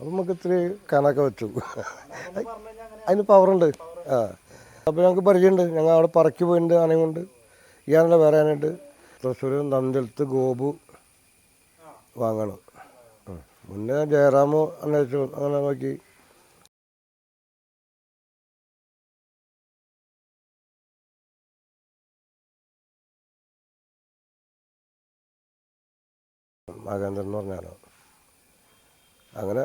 അപ്പം നമുക്ക് ഇത്തിരി കാണാനൊക്കെ പറ്റൂ അതിന് പവറുണ്ട് ആ. അപ്പോൾ ഞങ്ങൾക്ക് പരിചയമുണ്ട്. ഞങ്ങൾ അവിടെ പറക്കി പോയിട്ടുണ്ട് ആനയും കൊണ്ട്. ഇയാളെ വേറെ ആനയുണ്ട്. തൃശ്ശൂർ നന്ദലത്ത് ഗോപു വാങ്ങണം. മുന്നേ ജയറാമോ അന്വേഷിച്ചു. അങ്ങനെ നോക്കി. മഹേന്ദ്രൻ എന്ന് പറഞ്ഞാലോ. അങ്ങനെ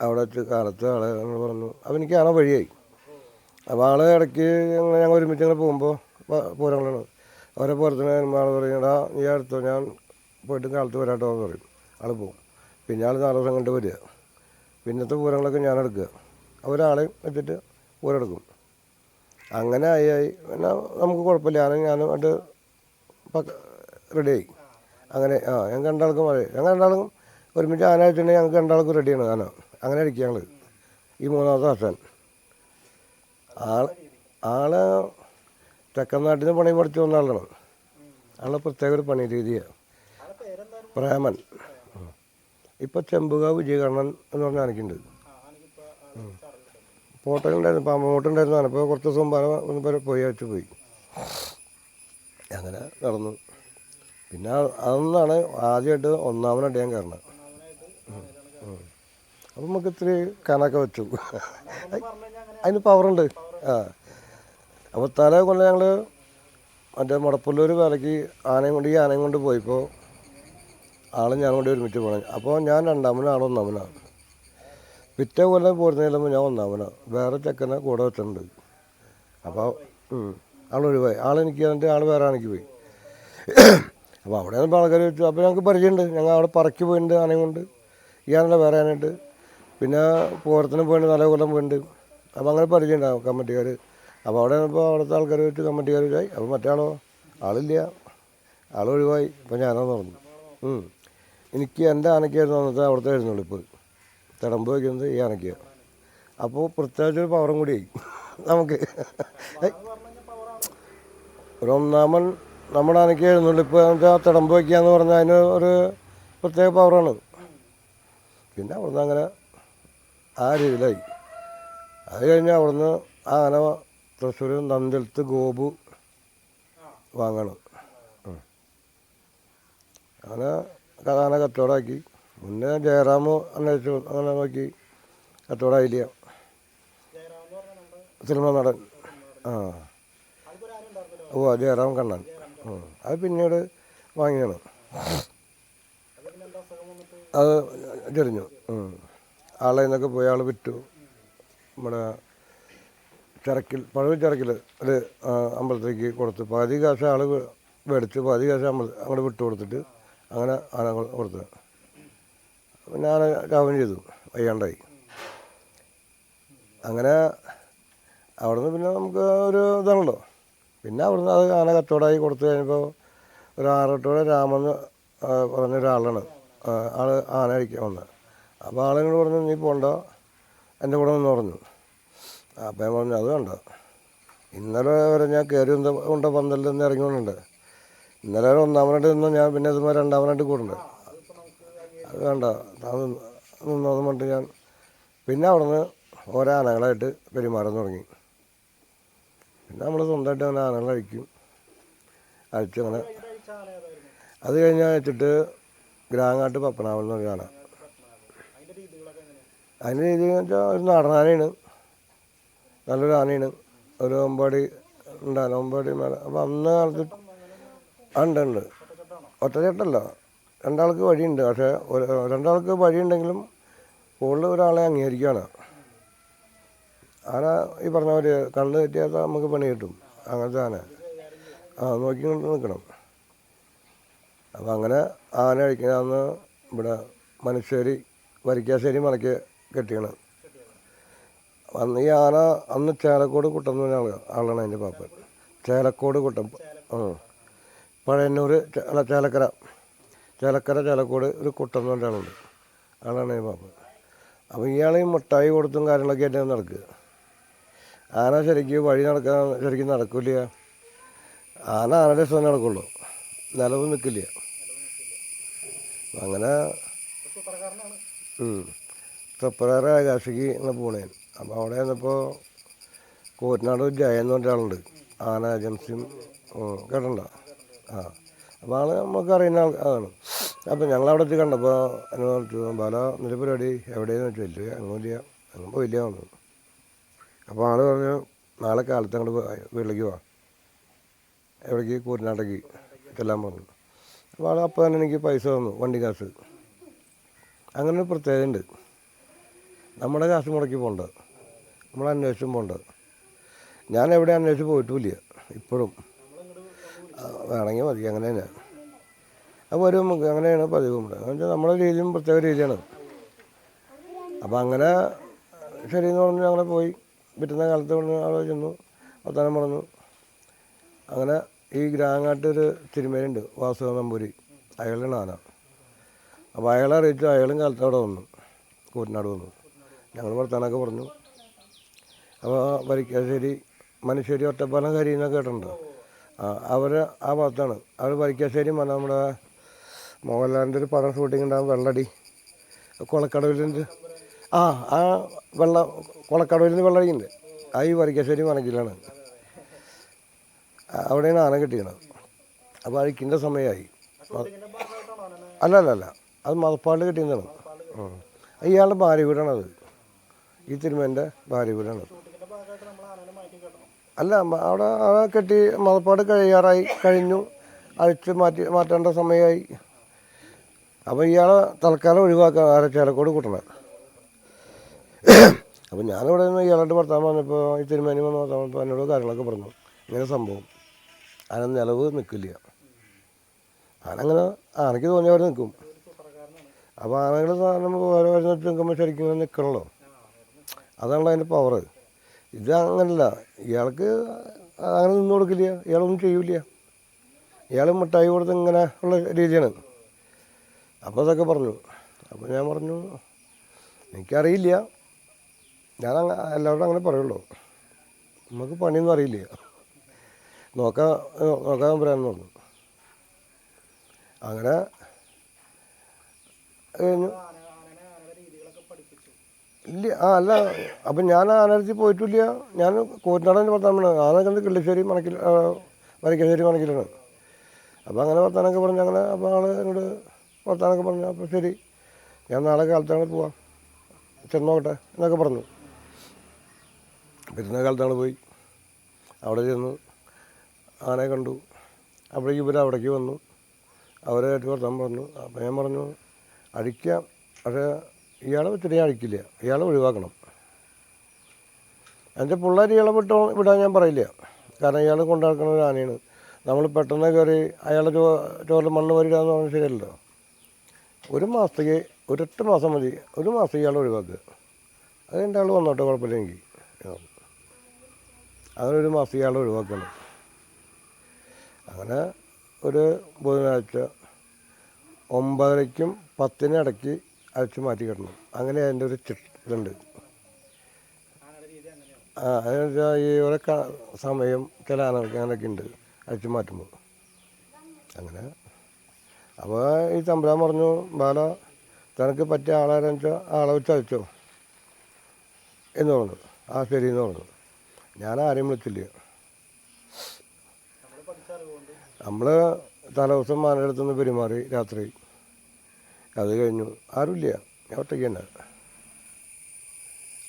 അവിടെ വെച്ച് കാലത്ത് ആളെ ഞങ്ങൾ പറഞ്ഞു അപ്പം എനിക്ക് കാണാൻ വഴിയായി. അപ്പോൾ ആൾ ഇടയ്ക്ക് ഞങ്ങൾ ഞങ്ങൾ ഒരുമിച്ച് ഇങ്ങനെ പോകുമ്പോൾ പോരാളാണ് അവരെ പുറത്തുനിന്ന് വരുമ്പോൾ ആൾ പറയും നീ അടുത്തോ? ഞാൻ പോയിട്ട് കാലത്ത് വരാട്ടോ എന്ന് പറയും. ആൾ പോകും പിന്നെ ആൾ നാല് ദിവസം കണ്ട് വരിക. പിന്നത്തെ പൂരങ്ങളൊക്കെ ഞാൻ എടുക്കുക. അവരാളെയും വെച്ചിട്ട് പൂരം എടുക്കും. അങ്ങനെ ആയി ആയി. പിന്നെ നമുക്ക് കുഴപ്പമില്ല. ഞാനും ഞാനും അത് റെഡിയായി അങ്ങനെ ആ ഞങ്ങൾക്ക് രണ്ടാൾക്കും മതി. ഞങ്ങൾ രണ്ടാൾക്കും ഒരുമിച്ച് ആന വെച്ചിട്ടുണ്ടെങ്കിൽ ഞങ്ങൾക്ക് രണ്ടാൾക്കും റെഡിയാണ് ആന. അങ്ങനെ അടിക്കുക ഞങ്ങൾ ഈ മൂന്നാമത്തെ അച്ഛൻ. ആൾ ആൾ തെക്കൻ നാട്ടിൽ നിന്ന് പണി പഠിച്ചു വന്ന ആളാണ്. ആളെ പ്രത്യേക ഒരു പണി രീതിയാണ് പ്രേമൻ. ഇപ്പോൾ ഇപ്പം ചെമ്പുക വിജയകണ്ണൻ എന്ന് പറഞ്ഞ ആനയ്ക്കുണ്ട് ഫോട്ടോയിലുണ്ടായിരുന്നു. പാമ്പമോട്ടുണ്ടായിരുന്നു അപ്പോൾ കുറച്ച് ദിവസം പല പേരെ പോയി വെച്ച് പോയി. അങ്ങനെ നടന്നു. പിന്നെ അതൊന്നാണ് ആദ്യമായിട്ട് ഒന്നാമനായിട്ട് ഞാൻ അപ്പം നമുക്ക് ഇത്തിരി കാണാനൊക്കെ പറ്റും അതിന് പവറുണ്ട് ആ. അപ്പോൾ തല കൊണ്ട് ഞങ്ങൾ മറ്റേ മുടപ്പുള്ളൂർ വേലയ്ക്ക് ആനയും കൊണ്ട് ഈ ആനയും കൊണ്ട് പോയപ്പോൾ ആളും ഞാനും കൂടി ഒരുമിച്ച് പോകണം അപ്പോൾ ഞാൻ രണ്ടാമനും ആളും ഒന്നാമനാണ്. പിറ്റേ കൊല്ലം പോരുന്നതിലുമ്പോൾ ഞാൻ ഒന്നാമനാണ്. വേറെ ചെക്കനെ കൂടെ വെച്ചിട്ടുണ്ട്. അപ്പോൾ ആളൊഴിവായി ആളെനിക്ക് എന്നിട്ട് ആൾ വേറെ ആണെങ്കിൽ പോയി. അപ്പോൾ അവിടെ നിന്ന് ആൾക്കാർ വെച്ചു അപ്പോൾ ഞങ്ങൾക്ക് പരിചയമുണ്ട്. ഞങ്ങൾ അവിടെ പറക്കി പോയിട്ടുണ്ട് ആനയും കൊണ്ട്. ഈ ആനയുടെ വേറെ ആനയുണ്ട്. പിന്നെ പോരത്തിന് പോയിട്ടുണ്ട് നല്ല കൊല്ലം പോയിട്ടുണ്ട്. അപ്പോൾ അങ്ങനെ പരിചയമുണ്ടാവും കമ്മിറ്റിക്കാർ അപ്പോൾ അവിടെ ഇപ്പോൾ അവിടുത്തെ വെച്ച് കമ്മിറ്റിക്കാർ വെച്ചായി അപ്പോൾ മറ്റാളോ ആളോ ആളില്ല ആൾ ഒഴിവായി. ഇപ്പോൾ ഞാനോ തുറന്നു ഉം. എനിക്ക് എന്റെ ആനയ്ക്കായിരുന്നു അന്നത്തെ അവിടുത്തെ എഴുന്നള്ളിപ്പ്. തിടമ്പ് വയ്ക്കുന്നത് ഈ ആനയ്ക്കാണ് അപ്പോൾ പ്രത്യേകിച്ച് ഒരു പവറും കൂടി ആയി. നമുക്ക്. ഒരു ഒന്നാമൻ നമ്മുടെ ആനയ്ക്ക് ഇപ്പോൾ എന്ന് വെച്ചാൽ തിടമ്പ് വയ്ക്കുക എന്ന് പറഞ്ഞാൽ അതിന് ഒരു പ്രത്യേക പവറാണ് പിന്നെ അവിടുന്ന് അങ്ങനെ ആ രീതിയിലായി അത് കഴിഞ്ഞ് അവിടുന്ന് ആന തൃശ്ശൂർ നന്ദലത്ത് ഗോപു വാങ്ങണം. അങ്ങനെ കഥാന കച്ചവടമാക്കി മുന്നേ ജയറാമ് അന്വേഷിച്ചു. അങ്ങനെ നോക്കി കച്ചവടമായില്ല സിനിമ നടൻ. ആ. ഓ ജയറാം കണ്ണൻ. അത് പിന്നീട് വാങ്ങിയാണ് അത് ചെറിഞ്ഞു. ആളെ നിന്നൊക്കെ പോയി ആൾ വിറ്റു. നമ്മുടെ ചിറക്കിൽ പഴയ ചിറക്കിൽ ഒരു അമ്പലത്തിലേക്ക് കൊടുത്ത്. പകുതി കാശ് ആൾ മേടിച്ച്. പകുതി കാശ് അമ്പലം അങ്ങോട്ട് വിട്ടു കൊടുത്തിട്ട് അങ്ങനെ കൊ- കൊടുത്തത്. പിന്നെ ആന രാവം ചെയ്തു. വയ്യാണ്ടായി. അങ്ങനെ അവിടുന്ന് പിന്നെ നമുക്ക് ഒരു ഇതാണല്ലോ. പിന്നെ അവിടുന്ന് അത് ആന കച്ചവടമായി കൊടുത്തു കഴിഞ്ഞപ്പോൾ ഒരു ആറട്ടോടെ രാമെന്ന് പറഞ്ഞൊരാളാണ് പറഞ്ഞ ഒരാളാണ്. ആ, ആൾ ആന അടിക്കാൻ വന്നത്. അപ്പോൾ ആളിനോട് പറഞ്ഞു നീ പോണ്ട. എന്റെ കൂടെ നിന്ന് പറഞ്ഞു അപ്പം ഞാൻ പറഞ്ഞു അത് വേണ്ട. ഇന്നലെ വരെ ഞാൻ കയറി വന്ന കൊണ്ട പന്തലിൽ നിന്ന് ഇറങ്ങി കൊണ്ടുണ്ട് ഇന്നലെ വരെ ഒന്നാമനായിട്ട് നിന്ന് ഞാൻ പിന്നെ ഇതുമ്പോൾ രണ്ടാമനായിട്ട് കൂടുണ്ട്. അത് വേണ്ട. നിന്നതും പറഞ്ഞിട്ട് ഞാൻ പിന്നെ അവിടുന്ന് ഓരോ ആനകളായിട്ട് പെരുമാറാൻ തുടങ്ങി. പിന്നെ നമ്മൾ സ്വന്തമായിട്ട് അങ്ങനെ ആനകൾ അഴിക്കും. അഴിച്ചങ്ങനെ അത് കഴിഞ്ഞ് വെച്ചിട്ട് ഗ്രാങ്ങാട്ട് പപ്പനാവൽ എന്ന് പറഞ്ഞ അതിന്റെ രീതി എന്ന് വെച്ചാൽ ഒരു നാടൻ ആനയാണ് നല്ലൊരു ആനയാണ്. ഒരു ഒമ്പാടി ഉണ്ടാകും ഒമ്പാടി മേലെ അപ്പം അന്ന് കാലത്ത് ഉണ്ട് ഉണ്ട്. ഒറ്റച്ചേട്ടല്ല. രണ്ടാൾക്ക് വഴിയുണ്ട്. പക്ഷേ രണ്ടാൾക്ക് വഴിയുണ്ടെങ്കിലും കൂടുതൽ ഒരാളെ അംഗീകരിക്കുകയാണ്. ആന ഈ പറഞ്ഞ പോലെ കണ്ണ് തെറ്റിയാൽ നമുക്ക് പണി കിട്ടും. അങ്ങനത്തെ ആന. ആ നോക്കി കൊണ്ട് നിൽക്കണം. അപ്പം അങ്ങനെ ആന കഴിക്കുന്ന അന്ന് ഇവിടെ മനുഷ്യരി വരിക്കാശ്ശേരി മലയ്ക്ക് കെട്ടിയാണ് അന്ന് ഈ ആന അന്ന് ചേലക്കോട് കുട്ടം എന്ന് പറഞ്ഞ ആൾ ആളാണ് അതിന്റെ പാപ്പൻ. ചേലക്കോട് കുട്ടം. ആ. പഴയന്നൂർ അല്ല ചേലക്കര. ചേലക്കര ചേലക്കോട് ഒരു കുട്ടം എന്ന് പറഞ്ഞ ആളുണ്ട്. ആളാണ് എന്റെ പാപ്പൻ. അപ്പോൾ ഇയാൾ ഈ മുട്ടായി കൊടുത്തും കാര്യങ്ങളൊക്കെ ആയിട്ട് നടക്കുക. ആന ശരിക്കും വഴി നടക്കാൻ ശരിക്കും നടക്കില്ല. ആന ആനയുടെ ഇഷ്ടം നടക്കുള്ളൂ. നിലവ് നിൽക്കില്ല. അങ്ങനെ. ഉം. കാശിക്ക് ഇങ്ങനെ പോണേ. അപ്പോൾ അവിടെ ചെന്നപ്പോൾ കോറ്റനാട് ജയൻ എന്ന് പറഞ്ഞ ആളുണ്ട്. ആന ഏജൻസിയും കേട്ടണ്ട ആ. അപ്പോൾ ആൾ നമുക്ക് അറിയുന്ന ആൾ ആണ്. അപ്പോൾ ഞങ്ങൾ അവിടെ എത്തി കണ്ടപ്പോൾ എന്നോട് പറഞ്ഞു ബാല നിന്റെ പരിപാടി എവിടെയെന്ന് ചോദിച്ചു ഇല്ല? അങ്ങോട്ട് അങ്ങ് പോയില്ല വന്നു അപ്പോൾ ആൾ പറഞ്ഞു നാളെ കാലത്ത് അങ്ങോട്ട് വീട്ടിലേക്ക് വാ. എവിടേക്ക്? കൂറ്റനാട്ടേക്ക്. ചെല്ലാൻ പറഞ്ഞു. അപ്പോൾ ആൾ അപ്പോൾ തന്നെ എനിക്ക് പൈസ തന്നു വണ്ടി കാശ്. അങ്ങനെ ഒരു പ്രത്യേകത ഉണ്ട് നമ്മുടെ കാശ് മുടക്കി പോകേണ്ടത് നമ്മൾ അന്വേഷിച്ചും പോകേണ്ടത് ഞാൻ എവിടെ അന്വേഷിച്ച് പോയിട്ടുമില്ല ഇപ്പോഴും. വേണമെങ്കിൽ മതി അങ്ങനെ തന്നെ. അപ്പോൾ ഒരു അങ്ങനെയാണ് പതിവ് വെച്ചാൽ നമ്മുടെ രീതിയും പ്രത്യേക രീതിയാണ്. അപ്പോൾ അങ്ങനെ ശരിയെന്ന് പറഞ്ഞു അങ്ങനെ പോയി. പറ്റുന്ന കാലത്ത് അവിടെ ചെന്നു അവസാനം പറഞ്ഞു. അങ്ങനെ ഈ ഗ്രാങ്ങാട്ടൊരു തിരുമേനുണ്ട് വാസുദേവ നമ്പൂരി. അയാളുടെ ആന അപ്പോൾ അയാളെ അറിയിച്ചു അയാളും കാലത്ത് അവിടെ വന്നു കൂറ്റനാട് വന്നു. ഞങ്ങൾ വർത്താനൊക്കെ പറഞ്ഞു. അപ്പോൾ വരിക്കാശ്ശേരി മനുഷ്യരി ഒറ്റപ്പാലം കരി എന്നൊക്കെ കേട്ടിട്ടുണ്ടോ. ആ അവർ ആ ഭാഗത്താണ്. അവർ വരിക്കാശ്ശേരി പറഞ്ഞാൽ നമ്മുടെ മോഹൻലാലിന്റെ ഒരു പടം ഷൂട്ടിംഗ് ഉണ്ടാകും വെള്ളടി. കുളക്കടവിലിന്റെ ആ ആ വെള്ള കുളക്കടവിൽ നിന്ന് വെള്ളടിയുണ്ട്. ആ ഈ വരിക്കാശ്ശേരി മനക്കിലാണ് അവിടെയാണ് ആന കിട്ടിയത്. അപ്പോൾ അഴിക്കിന്റെ സമയമായി അല്ല അല്ല അല്ല അത് മതപ്പാടിൽ കിട്ടിയതാണ്. ഇയാളുടെ ഭാര്യ വീടാണത്. ഈ തിരുമേന്റെ ഭാര്യ വീടാണ് അല്ല അവിടെ കെട്ടി മതപ്പാട് കഴിയാറായി കഴിഞ്ഞു. അഴിച്ച് മാറ്റി മാറ്റേണ്ട സമയമായി. അപ്പോൾ ഇയാളെ തൽക്കാലം ഒഴിവാക്കാൻ ആരെ ചേലക്കോട് കൂട്ടണം. അപ്പോൾ ഞാനിവിടെ നിന്ന് ഇയാളോട് ഭർത്താവ് പറഞ്ഞപ്പോൾ ഈ തിരുമേനി വന്ന് വർത്താൻ പറഞ്ഞപ്പോൾ എന്നോട് കാര്യങ്ങളൊക്കെ പറഞ്ഞു. ഇങ്ങനെ സംഭവം. ആന നിലവ് നിൽക്കില്ല ആനങ്ങനെ ആനയ്ക്ക് തോന്നിയവർ നിൽക്കും അപ്പോൾ ആനകൾ സാധനം ഓരോ വരുന്ന നിൽക്കുമ്പോൾ ശരിക്കും നിൽക്കണല്ലോ അതാണല്ലോ അതിന്റെ പവർ ഇത് അങ്ങനല്ല. ഇയാൾക്ക് അങ്ങനെ നിന്ന് കൊടുക്കില്ല. ഇയാളൊന്നും ചെയ്യൂല ഇയാൾ മിഠായി കൊടുത്ത് ഇങ്ങനെ ഉള്ള രീതിയാണ്. അപ്പോൾ അതൊക്കെ പറഞ്ഞു. അപ്പോൾ ഞാൻ പറഞ്ഞു എനിക്കറിയില്ല. ഞാൻ എല്ലാവരോടും അങ്ങനെ പറയുള്ളൂ. നമുക്ക് പണിയൊന്നും അറിയില്ല. നോക്കാൻ നോക്കാൻ പറയാമെന്ന് പറഞ്ഞു. അങ്ങനെ കഴിഞ്ഞു. ഇല്ല ആ അല്ല അപ്പം ഞാൻ ആനർജി പോയിട്ടില്ല. ഞാൻ കോറ്റിനാടൻ വർത്താനം ആന കണ്ട് കിള്ളിശ്ശേരി മണക്കിൽ വരയ്ക്കശ്ശേരി മണക്കിലാണ്. അപ്പോൾ അങ്ങനെ വർത്താനൊക്കെ പറഞ്ഞു അങ്ങനെ അപ്പോൾ ആൾ എന്നോട് വർത്താനൊക്കെ പറഞ്ഞു അപ്പോൾ ശരി ഞാൻ നാളെ കാലത്താണ് പോവാം. ചെന്നോട്ടെ എന്നൊക്കെ പറഞ്ഞു. പിറ്റുന്ന കാലത്താണ് പോയി. അവിടെ ചെന്നു ആനയെ കണ്ടു. അപ്പോഴേക്ക് ഇവർ അവിടേക്ക് വന്നു. അവരായിട്ട് വർത്താൻ പറഞ്ഞു. അപ്പോൾ ഞാൻ പറഞ്ഞു അഴിക്കാം പക്ഷേ ഇയാളെ അഴിക്കില്ല ഇയാളെ ഒഴിവാക്കണം. എന്റെ പിള്ളേർ ഇയാളെ വിട്ടോ വിടാൻ ഞാൻ പറയില്ല. കാരണം ഇയാൾ കൊണ്ടുനടക്കുന്ന ഒരു ആനയാണ്. നമ്മൾ പെട്ടെന്ന് കയറി അയാളെ ചോ ചോറിൽ മണ്ണ് വരികയെന്ന് പറഞ്ഞാൽ ശരിയല്ലോ ഒരു മാസത്തേക്ക് ഒരൊറ്റ മാസം മതി. ഒരു മാസം ഇയാളെ ഒഴിവാക്കുക അത് എന്റെ ആൾ വന്നോട്ടെ കുഴപ്പമില്ല അങ്ങനെ ഒരു മാസം ഇയാളെ ഒഴിവാക്കണം. അങ്ങനെ ഒരു ബുധനാഴ്ച ഒമ്പതരയ്ക്കും പത്തിനും ഇടയ്ക്ക് അഴിച്ചു മാറ്റി കിടണം അങ്ങനെ അതിന്റെ ഒരു ഇതുണ്ട്. ആ അതിന് ഈ ഓരോ സമയം ചില ആനകൾക്ക് അങ്ങനെയൊക്കെ ഉണ്ട്. അരച്ച് മാറ്റുമ്പോൾ അങ്ങനെ. അപ്പോൾ ഈ തമ്പുരാൻ പറഞ്ഞു ബാല തനക്ക് പറ്റിയ ആളാരെന്ന് വെച്ചാൽ ആളെ വെച്ച് അഴിച്ചോ. എന്ന് പറഞ്ഞു. ആ ശരി എന്ന് പറഞ്ഞു. ഞാൻ ആരെയും വിളിച്ചില്ല. നമ്മൾ തലേ ദിവസം അടുത്തുനിന്ന് പെരുമാറി രാത്രി. അത് കഴിഞ്ഞു. ആരുമില്ല. ഞാൻ ഒറ്റയ്ക്ക് തന്നെ.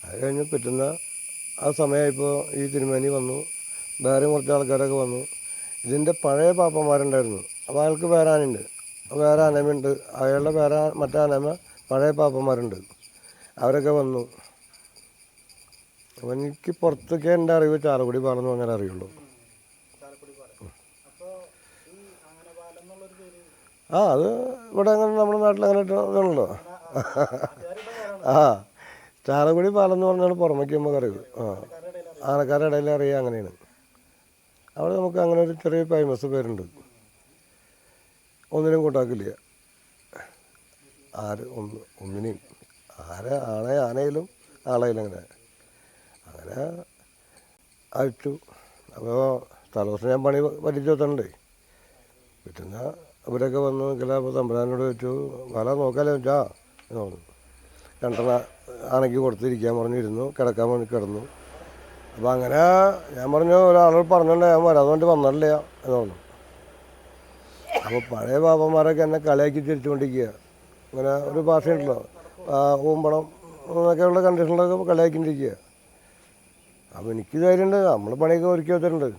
അത് കഴിഞ്ഞ് പറ്റുന്ന ആ സമയമായപ്പോൾ ഈ തിരുമേനി വന്നു. വേറെ കുറച്ച് ആൾക്കാരൊക്കെ വന്നു. ഇതിന്റെ പഴയ പാപ്പന്മാരുണ്ടായിരുന്നു. അപ്പോൾ അയാൾക്ക് വേറെ ആനയുണ്ട്. വേറെ ആനയുണ്ട് അയാളുടെ വേറെ മറ്റേ ആനമ പഴയ പാപ്പന്മാരുണ്ട്. അവരൊക്കെ വന്നു. അപ്പോൾ എനിക്ക് പുറത്തൊക്കെ എന്റെ അറിവ് ചാറുകൂടി പാടെന്ന് പറഞ്ഞാൽ അറിയുള്ളൂ. ആ അത് ഇവിടെ അങ്ങനെ നമ്മുടെ നാട്ടിൽ അങ്ങനെ ഇതുണ്ടോ ആ ചാലക്കുടി പാലം എന്ന് പറഞ്ഞാൽ പുറമേക്ക് നമുക്ക് അറിയും ആ ആനക്കാരുടെ ഇടയിൽ അറിയാം അങ്ങനെയാണ്. അവിടെ നമുക്ക് അങ്ങനെ ഒരു ചെറിയ ഫേമസ് പേരുണ്ട്. ഒന്നിനും കൂട്ടാക്കില്ല. ആര് ഒന്ന് ഒന്നിനെയും ആരെ ആളെ ആനയിലും ആളയിലും അങ്ങനെ. അങ്ങനെ അയച്ചു. അപ്പോൾ തലേദിവസം ഞാൻ പണി പഠിച്ചു വെച്ചിട്ടുണ്ട്. പിറ്റുന്ന അവരൊക്കെ വന്ന് നിൽക്കില്ല അപ്പോൾ തമ്പുരാനോട് വെച്ചു വല നോക്കാലോ വെച്ചാ എന്ന് പറഞ്ഞു. രണ്ടെണ്ണ ആണെങ്കിൽ കൊടുത്തിരിക്കാൻ പറഞ്ഞിരുന്നു കിടക്കാൻ വേണ്ടി കിടന്നു. അപ്പോൾ അങ്ങനെ ഞാൻ പറഞ്ഞു ഒരാളോട് പറഞ്ഞോണ്ട് ഞാൻ വരാതെ വേണ്ടി വന്നില്ല എന്ന് പറഞ്ഞു. അപ്പോൾ പഴയ പാപ്പന്മാരൊക്കെ എന്നെ കളിയാക്കി തിരിച്ചുകൊണ്ടിരിക്കുക അങ്ങനെ ഒരു ഭാഷയുണ്ടല്ലോ ഊമ്പണം എന്നൊക്കെയുള്ള കണ്ടീഷനിലൊക്കെ കളിയാക്കിണ്ടിരിക്കുക അപ്പോൾ എനിക്ക് ധൈര്യമുണ്ട് നമ്മൾ പണിയൊക്കെ ഒരുക്കി വെച്ചിട്ടുണ്ട്.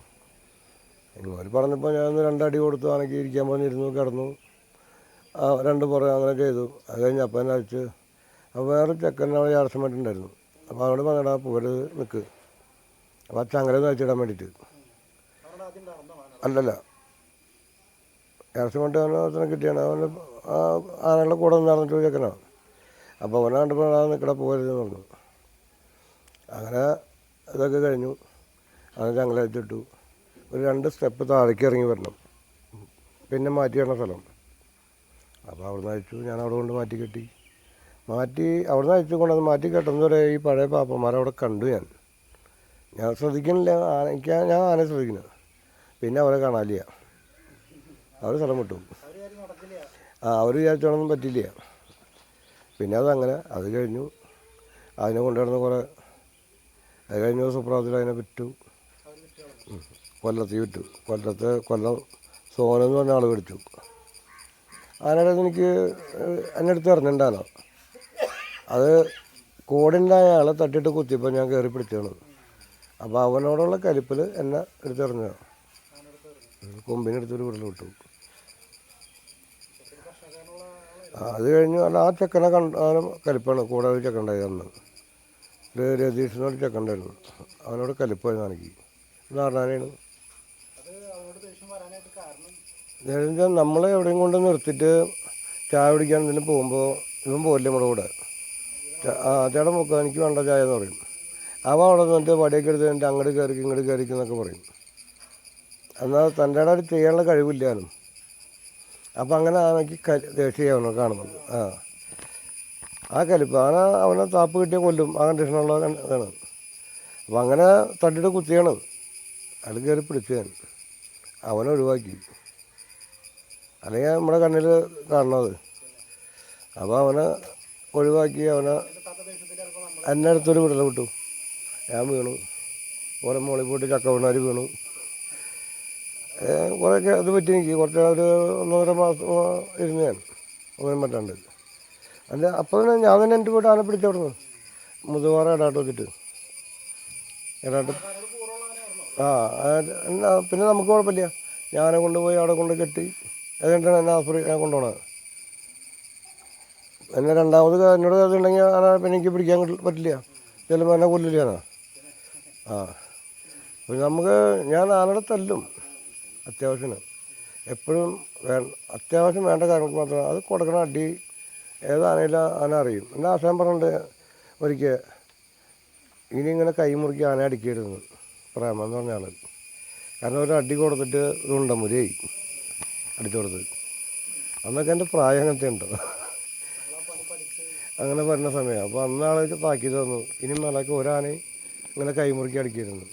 ഇങ്ങോട്ട് പറഞ്ഞപ്പോൾ ഞാൻ രണ്ടടി കൊടുത്തു. ആണെങ്കിൽ ഇരിക്കാൻ പറഞ്ഞിരുന്നു കിടന്നു. ആ, രണ്ട് പുറം അങ്ങനെ ചെയ്തു. അത് കഴിഞ്ഞ് അപ്പം അയച്ച് അപ്പോൾ വേറെ ചെക്കൻ അവിടെ ചാർച്ചമായിട്ടുണ്ടായിരുന്നു അപ്പോൾ അവനോട് പറഞ്ഞടാ പോകരുത് നിൽക്ക് അപ്പോൾ ആ ചങ്ങല അയച്ചിടാൻ വേണ്ടിയിട്ട്. അല്ലല്ല. ഇറച്ചിമട്ട് അവനെ കിട്ടിയാണ്. അവന് ആ ആനകളുടെ കൂടെ നടന്നിട്ട് ചെക്കനാണ്. അപ്പോൾ അവനെ കണ്ടപ്പോൾ ആ നിൽക്കട പോകരുതെന്ന് പറഞ്ഞു. അങ്ങനെ ഇതൊക്കെ കഴിഞ്ഞു. അങ്ങനെ ചങ്ങല വെച്ചിട്ടു ഒരു രണ്ട് സ്റ്റെപ്പ് താഴേക്ക് ഇറങ്ങി വരണം. പിന്നെ മാറ്റി വരണ സ്ഥലം. അപ്പോൾ അവിടുന്ന് അയച്ചു ഞാൻ അവിടെ കൊണ്ട് മാറ്റി കെട്ടി. മാറ്റി അവിടുന്ന് അയച്ചു കൊണ്ടുവന്ന് മാറ്റി കെട്ടുന്നവരെ ഈ പഴയ പാപ്പന്മാരെ അവിടെ കണ്ടു ഞാൻ. ഞാൻ ശ്രദ്ധിക്കണില്ല ആന എനിക്ക് ഞാൻ ആനയെ ശ്രദ്ധിക്കുന്നത് പിന്നെ അവരെ കാണാനില്ല. അവർ സ്ഥലം കിട്ടും ആ അവർ വിചാരിച്ചോളൊന്നും പറ്റില്ല പിന്നെ അതങ്ങനെ അത് കഴിഞ്ഞു. അതിനെ കൊണ്ടുവരുന്ന കുറേ അത് കഴിഞ്ഞ സുപ്രാത്തിൽ അതിനെ വിറ്റു. ഉം. കൊല്ലത്തിൽ വിറ്റു കൊല്ലത്തെ കൊല്ലം എന്ന് പറഞ്ഞ ആൾ മേടിച്ചു ആനയുടെ എനിക്ക് എന്റെ അടുത്ത് ഇറങ്ങണ്ടാനോ അത് കോടിന്റെ ആളെ തട്ടിട്ട് കുത്തിയപ്പോൾ ഞാൻ കയറി പിടിച്ചാണ് അപ്പോൾ അവനോടുള്ള കലിപ്പിൽ എന്നെ എടുത്തെറിഞ്ഞതാണ് കൊമ്പിനെടുത്തൊരു വിടൽ വിട്ടു. അത് കഴിഞ്ഞ് അല്ല ആ ചെക്കനെ കണ്ട അവന് കലിപ്പാണ് കൂടെ ഒരു ചെക്കണ്ടായി അന്ന്. ഒരു രതീഷിനോട് ഉണ്ടായിരുന്നു. അവനോട് കലിപ്പായിരുന്നു എനിക്ക് നാടാനാണ് എന്നുവെച്ചാൽ നമ്മളെ എവിടെയും കൊണ്ട് നിർത്തിയിട്ട് ചായ കുടിക്കാൻ എന്തെങ്കിലും പോകുമ്പോൾ ഇവൻ പോരില്ല നമ്മുടെ കൂടെ. ആ ചേട്ടൻ മുക്ക എനിക്ക് വേണ്ട ചായ എന്ന് പറയും. അവ അവിടെ നിന്നിട്ട് വടിയൊക്കെ എടുത്ത് എന്റെ അങ്ങോട്ട് കയറിക്കും ഇങ്ങോട്ട് കയറിക്കും എന്നൊക്കെ പറയും. എന്നാൽ തന്റെ ഇടയിൽ ചെയ്യാനുള്ള കഴിവില്ലാനും അപ്പം അങ്ങനെ ആനയ്ക്ക് കലി ദേഷ്യം കാണുന്നത് ആ. ആ കലിപ്പ് ആന അവനെ താപ്പ് കിട്ടിയ കൊല്ലും. ആ കണ്ടീഷനുള്ള കണ്ട- ഇതാണ്. അപ്പം അങ്ങനെ തട്ടിയിട്ട് കുത്തിയാണ്. അത് കയറി പിടിച്ചു ഞാൻ. അവനെ ഒഴിവാക്കി. അല്ലെങ്കിൽ നമ്മുടെ കണ്ണിൽ കാണുന്നത്. അപ്പോൾ അവനെ ഒഴിവാക്കി അവനെ എന്നെ അടുത്തൊരു വിടല വിട്ടു. ഞാൻ വീണു. കുറേ മുകളിൽ പോയിട്ട് ചക്ക വീണാർ വീണു കുറേയൊക്കെ അത് പറ്റി എനിക്ക്. കുറച്ച് ഒരു ഒന്നൊന്നര മാസം ഇരുന്ന് ഞാൻ ഒന്നും പറ്റാണ്ട്. അല്ല അപ്പോൾ ഞാൻ തന്നെ എന്റെ വീട്ട് ആനെ പിടിച്ചവിടുന്നു മുതുവാറ ഇടാട്ട് വെച്ചിട്ട് ഇടാട്ട് ആ പിന്നെ നമുക്ക് കുഴപ്പമില്ല. ഞാനെ കൊണ്ടുപോയി അവിടെ കൊണ്ട് കെട്ടി. അതുകൊണ്ടാണ് എന്നെ ആസ്പത്രി ഞാൻ കൊണ്ടുപോകണത് എന്നെ രണ്ടാമത് എന്നോട് ആന പിന്നെ എനിക്ക് പിടിക്കാൻ പറ്റില്ല. ചിലപ്പോൾ എന്നെ കൊല്ലില്ല ആ. പിന്നെ നമുക്ക് ഞാൻ ആനയുടെ തല്ലും. അത്യാവശ്യത്തിന് എപ്പോഴും വേ അത്യാവശ്യം വേണ്ട കാര്യങ്ങൾക്ക് മാത്രമാണ് അത് കൊടുക്കണ അടി ഏതാണേലും ആന അറിയും. എന്റെ ആശാൻ പറഞ്ഞിട്ടുണ്ട് ഒരിക്കൽ ഇനി ഇങ്ങനെ കൈ മുറുക്കി ആന അടിക്കരുതെന്ന്. പ്രേമെന്ന് പറഞ്ഞ ആൾ കാരണം ഒരു അടി കൊടുത്തിട്ട് ഇത് ഉണ്ടമുരിയായി. അടിച്ചു കൊടുത്ത്. അന്നൊക്കെ എന്റെ പ്രായം അങ്ങനത്തെ ഉണ്ടോ അങ്ങനെ പറഞ്ഞ സമയം. അപ്പോൾ അന്ന് ആൾ തന്നു. ഇനി മേലൊക്കെ ഒരാനയും ഇങ്ങനെ കൈമുറുക്കി മുറുക്കി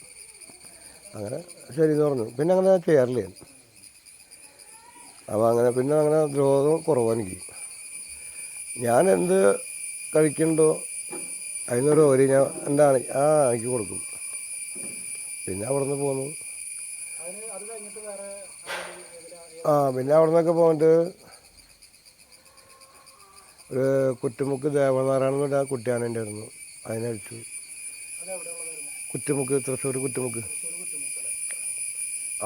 അങ്ങനെ ശരി എന്ന് പറഞ്ഞു. പിന്നെ അങ്ങനെ ചെയ്യാറില്ല. അപ്പോൾ അങ്ങനെ പിന്നെ അങ്ങനെ ദ്രോഹം കുറവാണ് എനിക്ക് ഞാൻ എന്ത് കഴിക്കണ്ടോ അതിനൊരു ഓരി ഞാൻ എന്താണ് ആ എനിക്ക് കൊടുക്കും. പിന്നെ അവിടെ നിന്ന് പോന്നു. ആ പിന്നെ അവിടെ നിന്നൊക്കെ പോന്നിട്ട് ഒരു കുറ്റുമുക്ക് ദേവനാരായണൻ എന്ന് എന്റെ ആയിരുന്നു അതിനെ അതിനടിച്ചു കുറ്റുമുക്ക് തൃശ്ശൂർ കുറ്റുമുക്ക്.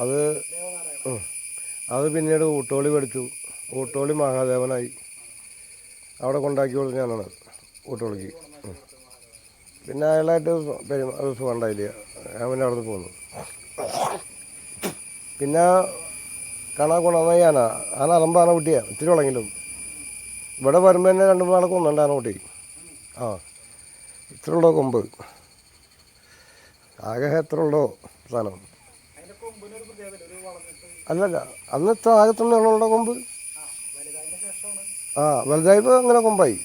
അത്. അത് പിന്നീട് ഊട്ടോളി പഠിച്ചു. ഊട്ടോളി മഹാദേവനായി. അവിടെ കൊണ്ടാക്കി കൊടുത്ത് ഞാനാണ് ഊട്ടോളിക്ക്. പിന്നെ അയാളായിട്ട് പെരുമാ സുഖം ഉണ്ടായില്ല. ഞാൻ പിന്നെ അവിടെ നിന്ന് പോന്നു. പിന്നെ കാണാൻ കൊണ്ടുവന്ന ആന ആന അറമ്പാന കുട്ടിയാണ് ഇത്തിരി ഉള്ളെങ്കിലും ഇവിടെ വരുമ്പോൾ തന്നെ രണ്ട് മൂന്നാളെ കൊന്നുണ്ട് ആന കുട്ടി. ആ. ഇത്ര ഉള്ളോ കൊമ്പ്? ആകെ എത്ര ഉള്ളോ സാധനം? അല്ലല്ല. അന്ന് ഇത്ര ആകെ തന്നെ ഉള്ള കൊമ്പ്? ആ വലുതായപ്പോൾ അങ്ങനെ കൊമ്പായി.